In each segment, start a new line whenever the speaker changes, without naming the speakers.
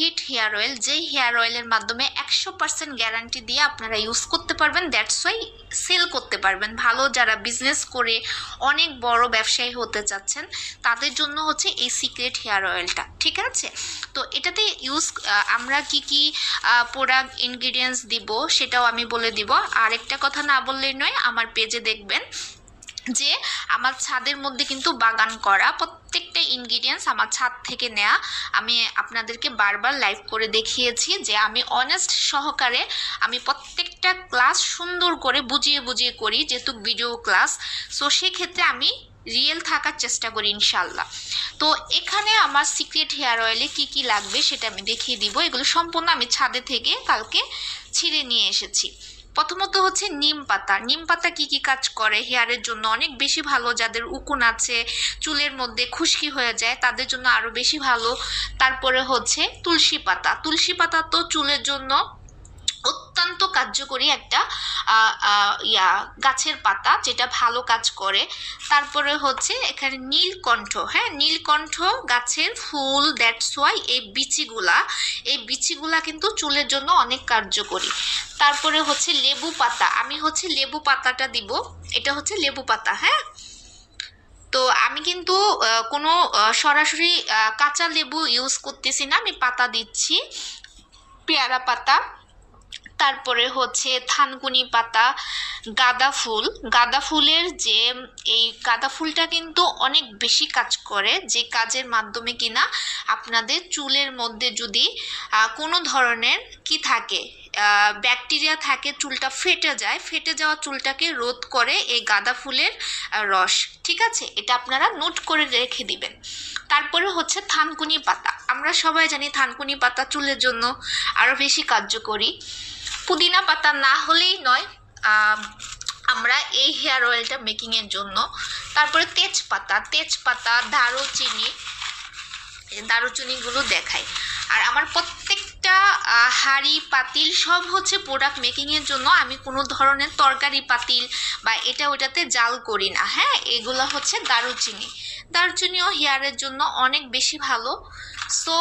Hit hair oil, যেই hair অয়েলের মাধ্যমে একশো পার্সেন্ট গ্যারান্টি দিয়ে আপনারা ইউজ করতে পারবেন দ্যাটস ওয়াই সেল করতে পারবেন। ভালো যারা বিজনেস করে, অনেক বড় ব্যবসায়ী হতে চাচ্ছেন, তাদের জন্য হচ্ছে এই সিক্রেট হেয়ার অয়েলটা, ঠিক আছে? তো এটাতে ইউজ আমরা কি কি প্রোডাক্ট ইনগ্রিডিয়েন্টস দিব, সেটাও আমি বলে দিব। আর একটা কথা না বললেই নয়, আমার পেজে দেখবেন যে আমার ছাদের মধ্যে কিন্তু বাগান করা প্রত্যেকটা ইনগ্রিডিয়েন্টস আমার ছাদ থেকে নেয়া আমি আপনাদেরকে বারবার লাইভ করে দেখিয়েছি যে আমি অনেস্ট সহকারে আমি প্রত্যেকটা ক্লাস সুন্দর করে বুঝিয়ে বুঝিয়ে করি যেহেতু ভিডিও ক্লাস সো সেক্ষেত্রে আমি রিয়েল থাকার চেষ্টা করি ইনশাল্লাহ তো এখানে আমার সিক্রেট হেয়ার অয়েলে কি কি লাগবে সেটা আমি দেখিয়ে দিব। এগুলো সম্পূর্ণ আমি ছাদে থেকে কালকে ছিঁড়ে নিয়ে এসেছি। প্রথমত হচ্ছে নিম পাতা। নিম পাতা কি কি কাজ করে? হেয়ারের জন্য অনেক বেশি ভালো, যাদের উকুন আছে, চুলের মধ্যে খুশকি হয়ে যায়, তাদের জন্য আরও বেশি ভালো। তারপরে হচ্ছে তুলসী পাতা। তুলসী পাতা তো চুলের জন্য অত্যন্ত কার্যকরী একটা ইয়া, গাছের পাতা যেটা ভালো কাজ করে। তারপরে হচ্ছে এখানে নীলকণ্ঠ হ্যাঁ? নীলকণ্ঠ গাছের ফুল দ্যাটস ওয়াই এই বিচিগুলা এই বিচিগুলা কিন্তু চুলের জন্য অনেক কার্যকরী। তারপরে হচ্ছে লেবু পাতা, আমি হচ্ছে লেবু পাতাটা দিব, এটা হচ্ছে লেবু পাতা হ্যাঁ? তো আমি কিন্তু কোনো সরাসরি কাঁচা লেবু ইউজ করতেছি না, আমি পাতা দিচ্ছি, পেয়ারা পাতা। তারপরে হচ্ছে থানকুনি পাতা, গাঁদা ফুল। গাঁদা ফুলের যে, এই গাঁদা ফুলটা কিন্তু অনেক বেশি কাজ করে যে কাজের মাধ্যমে কিনা আপনাদের চুলের মধ্যে যদি কোনো ধরনের কি থাকে ব্যাকটেরিয়া থাকে, চুলটা ফেটে যায়, ফেটে যাওয়া চুলটাকে রোধ করে এই গাঁদা ফুলের রস। ঠিক আছে? এটা আপনারা নোট করে রেখে দিবেন। তারপরে হচ্ছে থানকুনি পাতা। আমরা সবাই জানি থানকুনি পাতা চুলের জন্য আরও বেশি কার্যকরী। পুদিনা পাতা না হলেই নয় আমরা এই হেয়ার অয়েলটা মেকিংয়ের জন্য। তারপরে তেজপাতা তেজপাতা, দারুচিনি দারুচিনিগুলো দেখাই। আর আমার হাঁড়ি, পাতিল সব হচ্ছে প্রোডাক্ট মেকিংয়ের জন্য আমি কোনো ধরনের তরকারি, পাতিল বা এটা ওটাতে জাল করি না। হ্যাঁ এগুলো হচ্ছে দারুচিনি। দারুচিনিও হেয়ারের জন্য অনেক বেশি ভালো। সো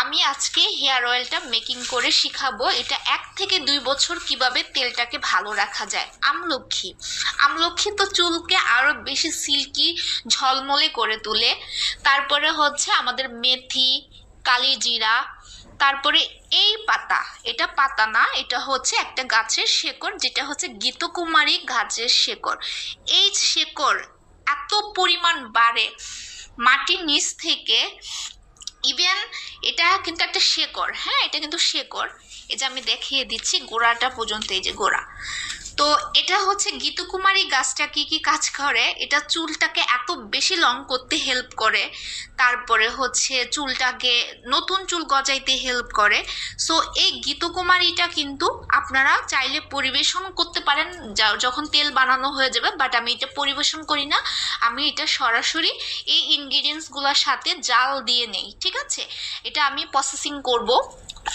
আমি আজকে হেয়ার অয়েলটা মেকিং করে শিখাবো এটা এক থেকে দুই বছর কীভাবে তেলটাকে ভালো রাখা যায়। আমলক্ষী। আমলক্ষী তো চুলকে আরও বেশি সিল্কি ঝলমলে করে তোলে। তারপরে হচ্ছে আমাদের মেথি, কালিজিরা তারপরে এই পাতা, এটা পাতা না, এটা হচ্ছে একটা গাছের শেকড়, যেটা হচ্ছে গীতকুমারী গাছের শেকড়। এই শেকড় এত পরিমাণ বাড়ে মাটির নিচ থেকে ইভেন এটা কিন্তু একটা শেকড় হ্যাঁ এটা কিন্তু শেকড়। এই যে আমি দেখিয়ে দিচ্ছি গোড়াটা পর্যন্ত, এই যে গোড়া। তো এটা হচ্ছে গীতকুমারী গাছটা কি কি কাজ করে? এটা চুলটাকে এত বেশি লং করতে হেল্প করে। তারপরে হচ্ছে চুলটাকে নতুন চুল গজাইতে হেল্প করে। সো এই গীতকুমারীটা কিন্তু আপনারা চাইলে পরিবেশন করতে পারেন। যখন তেল বানানো হয়ে যাবে বাট আমি এটা পরিবেশন করি না। আমি এটা সরাসরি এই ইনগ্রিডিয়েন্টসগুলোর সাথে জাল দিয়ে নেই, ঠিক আছে? এটা আমি প্রসেসিং করব।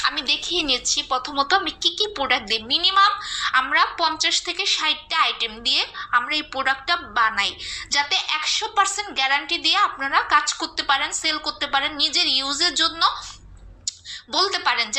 আমি দেখিয়ে নিচ্ছি প্রথমত আমি কী কী প্রোডাক্ট দিই। মিনিমাম আমরা পঞ্চাশ থেকে ষাটটা আইটেম দিয়ে আমরা এই প্রোডাক্টটা বানাই। যাতে একশো পার্সেন্ট গ্যারান্টি দিয়ে আপনারা কাজ করতে পারেন সেল করতে পারেন, নিজের ইউজের জন্য বলতে পারেন যে